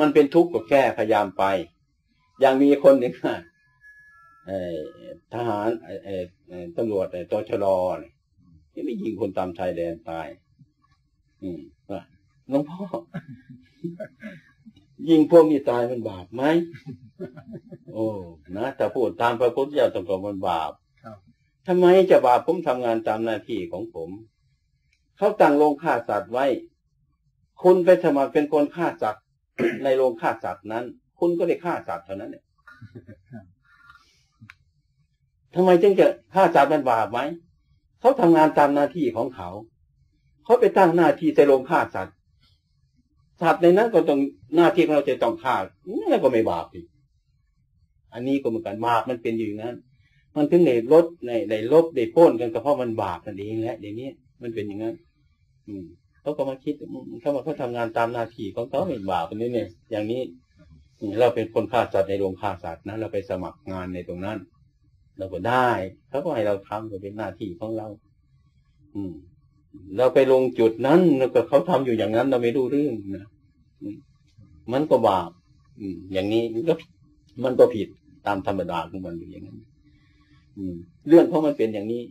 มันเป็นทุกข์ก็แก้พยายามไป อย่างมีคนหนึ่งอะเอ่อทหารเอ่อเอ่อเอ่อตำรวจเอ่อตชรเนี่ยที่ไม่ยิงคนตามชายแดนตาย อืมว่าหลวงพ่อ ยิงพวกนี้ตายมันบาปไหมโอ้นะแต่พูดตามพระพุทธเจ้าตรงกับมันบาปครับทำไมจะบาปผมทำงานตามหน้าที่ของผมเขาตั้งโรงฆ่าสัตว์ไว้ คุณไปสมัครเป็นคนฆ่าสัตว์ ในโรงฆ่าสัตว์นั้น คุณก็ได้ฆ่าสัตว์เท่านั้นเนี่ยทำไมจึงจะฆ่าสัตว์มันบาปไหมเขาทำงานตามหน้าที่ของเขา เขาไปตั้งหน้าที่ในโรงฆ่าสัตว์สัตว์ในนั้นก็ต้องหน้าที่ของเราจะต้องฆ่านั่นก็ไม่บาปอีกอันนี้ก็เหมือนกันบาปมันเป็นอยู่อย่างนั้น มันถึงในลดในในลบในป้นกันก็เพราะมันบาปนั่นเองแหละเดี๋ยวนี้มันเป็นอย่างนั้น อืม เขาก็มาคิดเขามาเขาทำงานตามหน้าที่ของเขาเป็นบาปอันนี้เนี่ย อย่างนี้เราเป็นคนฆ่าสัตว์ในโรงฆ่าสัตว์นะเราไปสมัครงานในตรงนั้น เราก็ได้เขาก็ให้เราทำก็เป็นหน้าที่ของเรา อืม เราไปลงจุดนั้นแล้วก็เขาทำอยู่อย่างนั้น เราไม่รู้เรื่องนะมมันก็บาปอืม อย่างนี้มันก็มันก็ผิดตามธรรมดาของมันอยู่อย่างนั้น อืม เรื่องเพราะมันเป็นอย่างนี้